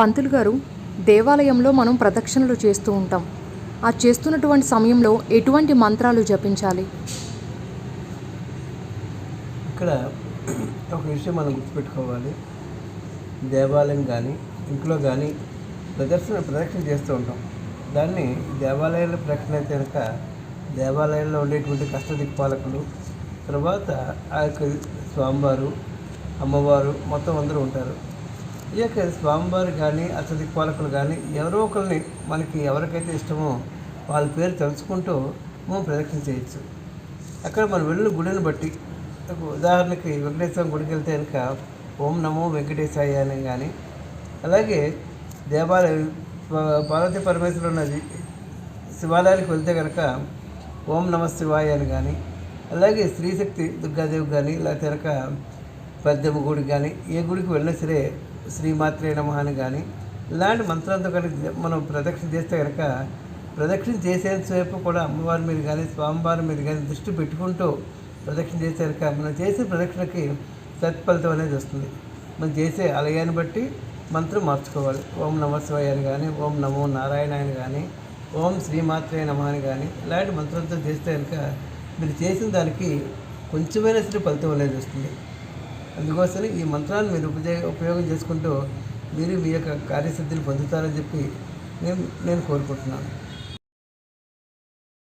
పంతులు గారు దేవాలయంలో మనం ప్రదక్షిణలు చేస్తూ ఉంటాం. ఆ చేస్తున్నటువంటి సమయంలో ఎటువంటి మంత్రాలు జపించాలి? ఇక్కడ ఒక విషయం మనం గుర్తుపెట్టుకోవాలి. దేవాలయం కానీ ఇంట్లో కానీ ప్రదర్శన ప్రదక్షిణ చేస్తూ ఉంటాం. దాన్ని దేవాలయాల ప్రదక్షిణ అయితే కనుక దేవాలయంలో ఉండేటువంటి కష్టదిక్పాలకులు తర్వాత ఆ యొక్క స్వామివారు అమ్మవారు మొత్తం అందరూ ఉంటారు. ఈ యొక్క స్వామివారు కానీ అతిథి పాలకులు కానీ ఎవరో ఒకరిని మనకి ఎవరికైతే ఇష్టమో వాళ్ళ పేరు తెలుసుకుంటూ మనం ప్రదక్షిణ చేయొచ్చు. అక్కడ మనం వెళ్ళిన గుడిని బట్టి ఉదాహరణకి వెంకటేశ్వర గుడికి వెళ్తే కనుక ఓం నమో వెంకటేశాయ అని కానీ అలాగే దేవాలయం పార్వతీ పరమేశ్వరు ఉన్నది శివాలయానికి వెళ్తే కనుక ఓం నమ శివాయ అని కానీ అలాగే స్త్రీశక్తి దుర్గాదేవి కానీ లేకపోతే కనుక పెద్దమ్మ గుడికి కానీ ఏ గుడికి వెళ్ళినా సరే శ్రీమాత్రే నమ అని కానీ ఇలాంటి మంత్రాలతో కనుక మనం ప్రదక్షిణ చేస్తే కనుక ప్రదక్షిణ చేసేంతసేపు కూడా అమ్మవారి మీద కానీ స్వామివారి మీద కానీ దృష్టి పెట్టుకుంటూ ప్రదక్షిణ చేసే కనుక మనం చేసే ప్రదక్షిణకి సత్ఫలితం అనేది వస్తుంది. మనం చేసే ఆలయాన్ని బట్టి మంత్రం మార్చుకోవాలి. ఓం నమ శివాయ అని కానీ ఓం నమో నారాయణ అని కానీ ఓం శ్రీమాత్రే నమ అని కానీ ఇలాంటి మంత్రంతో చేస్తే కనుక మీరు చేసిన దానికి కొంచెమైనా సరే ఫలితం అనేది వస్తుంది. అందుకోసం ఈ మంత్రాన్ని మీరు ఉపయోగ ఉపయోగం చేసుకుంటూ మీరు మీ యొక్క కార్యసిద్ధిని పొందుతారని చెప్పి నేను నేను కోరుకుంటున్నాను.